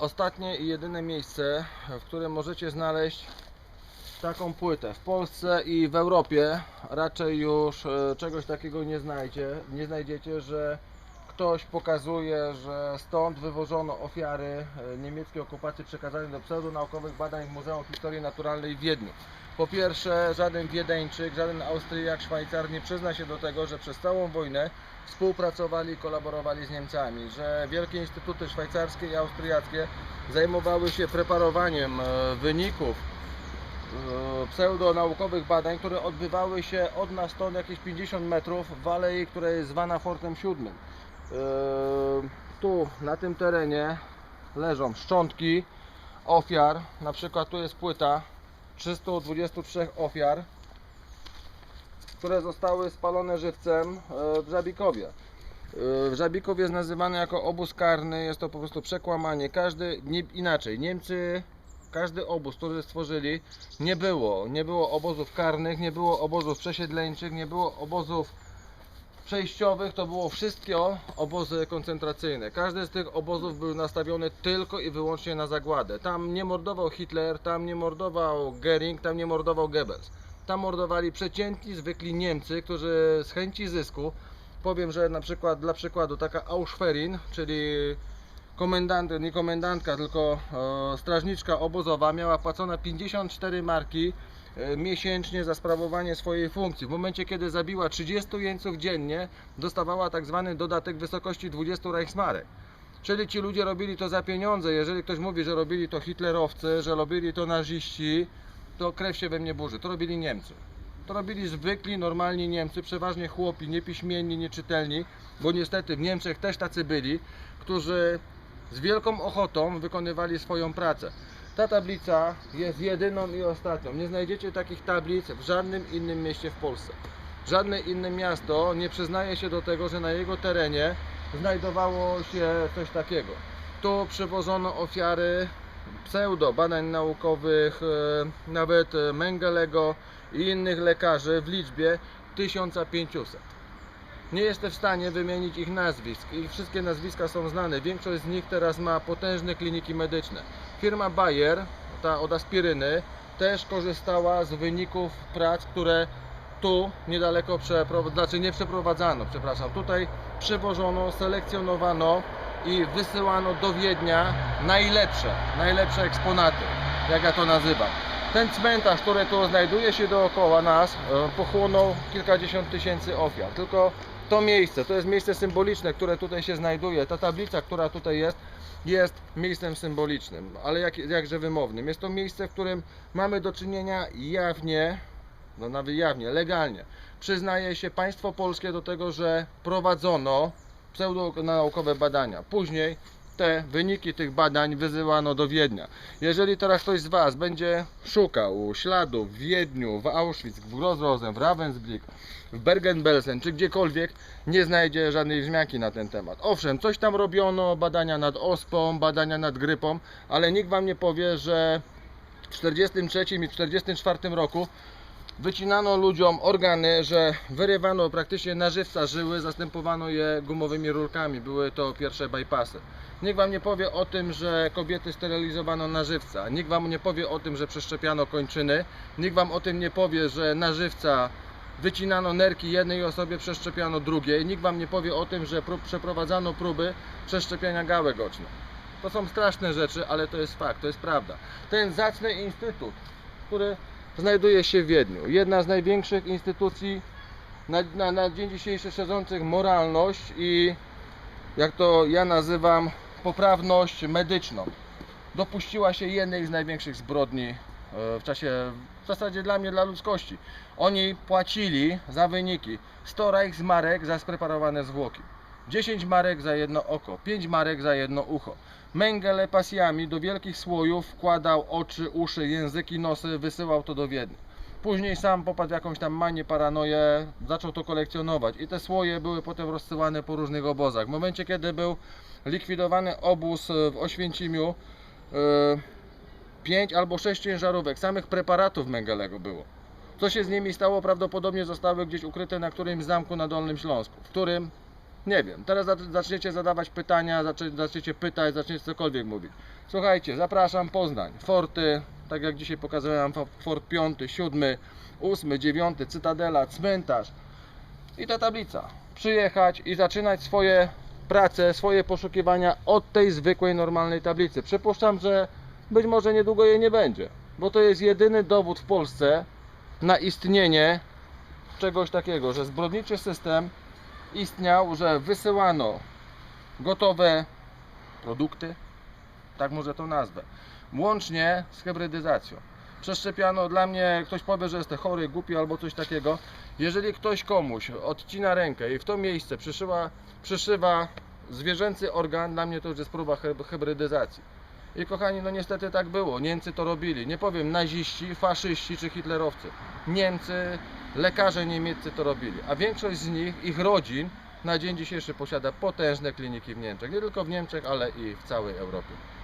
ostatnie i jedyne miejsce, w którym możecie znaleźć taką płytę. W Polsce i w Europie raczej już e, czegoś takiego nie znajdzie, nie znajdziecie, że ktoś pokazuje, że stąd wywożono ofiary e, niemieckiej okupacji przekazane do pseudonaukowych badań w Muzeum Historii Naturalnej w Wiedniu. Po pierwsze, żaden Wiedeńczyk, żaden Austriak, Szwajcar nie przyzna się do tego, że przez całą wojnę współpracowali i kolaborowali z Niemcami, że wielkie instytuty szwajcarskie i austriackie zajmowały się preparowaniem e, wyników e, pseudonaukowych badań, które odbywały się od nas stąd jakieś 50 metrów w alei, która jest zwana Fortem Siódmym. E, Tu na tym terenie leżą szczątki ofiar, na przykład tu jest płyta 323 ofiar, które zostały spalone żywcem e, w Żabikowie. E, W Żabikow jest nazywany jako obóz karny, jest to po prostu przekłamanie. Każdy, nie, inaczej, Niemcy, każdy obóz, który stworzyli, nie było. Nie było obozów karnych, nie było obozów przesiedleńczych, nie było obozów przejściowych, to było wszystkie obozy koncentracyjne. Każdy z tych obozów był nastawiony tylko i wyłącznie na zagładę. Tam nie mordował Hitler, tam nie mordował Goering, tam nie mordował Goebbels. Tam mordowali przeciętni, zwykli Niemcy, którzy z chęci zysku, powiem, że na przykład dla przykładu taka Auschwerin, czyli komendant, nie komendantka, tylko e, strażniczka obozowa miała płacone 54 marki miesięcznie za sprawowanie swojej funkcji. W momencie, kiedy zabiła 30 jeńców dziennie, dostawała tak zwany dodatek wysokości 20 Reichsmarek. Czyli ci ludzie robili to za pieniądze. Jeżeli ktoś mówi, że robili to hitlerowcy, że robili to naziści, to krew się we mnie burzy. To robili Niemcy. To robili zwykli, normalni Niemcy, przeważnie chłopi, niepiśmienni, nieczytelni, bo niestety w Niemczech też tacy byli, którzy z wielką ochotą wykonywali swoją pracę. Ta tablica jest jedyną i ostatnią. Nie znajdziecie takich tablic w żadnym innym mieście w Polsce. Żadne inne miasto nie przyznaje się do tego, że na jego terenie znajdowało się coś takiego. Tu przywożono ofiary pseudo badań naukowych, e, nawet Mengelego i innych lekarzy w liczbie 1500. Nie jestem w stanie wymienić ich nazwisk. Ich wszystkie nazwiska są znane. Większość z nich teraz ma potężne kliniki medyczne. Firma Bayer, ta od aspiryny, też korzystała z wyników prac, które tu niedaleko przeprowadzano, znaczy nie przeprowadzano, przepraszam. Tutaj przywożono, selekcjonowano i wysyłano do Wiednia najlepsze, najlepsze eksponaty, jak ja to nazywam. Ten cmentarz, który tu znajduje się dookoła nas, e, pochłonął kilkadziesiąt tysięcy ofiar. Tylko to miejsce, to jest miejsce symboliczne, które tutaj się znajduje. Ta tablica, która tutaj jest, jest miejscem symbolicznym, ale jak, jakże wymownym. Jest to miejsce, w którym mamy do czynienia jawnie, no nawet jawnie, legalnie. Przyznaje się państwo polskie do tego, że prowadzono pseudonaukowe badania. Później te wyniki tych badań wysyłano do Wiednia. Jeżeli teraz ktoś z Was będzie szukał śladów w Wiedniu, w Auschwitz, w Grossrosen, w Ravensbrück, w Bergen-Belsen czy gdziekolwiek, nie znajdzie żadnej wzmianki na ten temat. Owszem, coś tam robiono, badania nad ospą, badania nad grypą, ale nikt Wam nie powie, że w 43 i 44 roku wycinano ludziom organy, że wyrywano praktycznie na żywca żyły, zastępowano je gumowymi rurkami. Były to pierwsze bypassy. Nikt Wam nie powie o tym, że kobiety sterylizowano na żywca. Nikt Wam nie powie o tym, że przeszczepiano kończyny. Nikt Wam o tym nie powie, że na żywca wycinano nerki jednej osobie, przeszczepiano drugiej. Nikt Wam nie powie o tym, że prób, przeprowadzano próby przeszczepiania gałek ocznych. To są straszne rzeczy, ale to jest fakt, to jest prawda. Ten zacny instytut, który znajduje się w Wiedniu. Jedna z największych instytucji na, na, na dzień dzisiejszy szerzących moralność i jak to ja nazywam poprawność medyczną. Dopuściła się jednej z największych zbrodni e, w czasie, w zasadzie dla mnie, dla ludzkości. Oni płacili za wyniki 100 Reichsmarek za spreparowane zwłoki. 10 marek za jedno oko, 5 marek za jedno ucho. Mengele pasjami do wielkich słojów wkładał oczy, uszy, języki, nosy, wysyłał to do Wiednia. Później sam popadł w jakąś tam manię, paranoję, zaczął to kolekcjonować i te słoje były potem rozsyłane po różnych obozach. W momencie, kiedy był likwidowany obóz e, w Oświęcimiu, 5 albo 6 ciężarówek samych preparatów Mengelego było. Co się z nimi stało? Prawdopodobnie zostały gdzieś ukryte na którymś zamku na Dolnym Śląsku, w którym Nie wiem, teraz zac- zaczniecie zadawać pytania, zaczniecie pytać, zaczniecie cokolwiek mówić. Słuchajcie, zapraszam Poznań, Forty, tak jak dzisiaj pokazałem Fort 5, 7, 8, 9, Cytadela, cmentarz i ta tablica. Przyjechać i zaczynać swoje prace, swoje poszukiwania od tej zwykłej, normalnej tablicy. Przypuszczam, że być może niedługo jej nie będzie, bo to jest jedyny dowód w Polsce na istnienie czegoś takiego, że zbrodniczy system istniał, że wysyłano gotowe produkty, tak może to nazwę, łącznie z hybrydyzacją. Przeszczepiano, dla mnie ktoś powie, że jestem chory, głupi albo coś takiego. Jeżeli ktoś komuś odcina rękę i w to miejsce przyszywa, przyszywa zwierzęcy organ, dla mnie to już jest próba hy- hybrydyzacji. I kochani, no niestety tak było. Niemcy to robili. Nie powiem naziści, faszyści czy hitlerowcy. Niemcy, lekarze niemieccy to robili. A większość z nich, ich rodzin na dzień dzisiejszy posiada potężne kliniki w Niemczech. Nie tylko w Niemczech, ale i w całej Europie.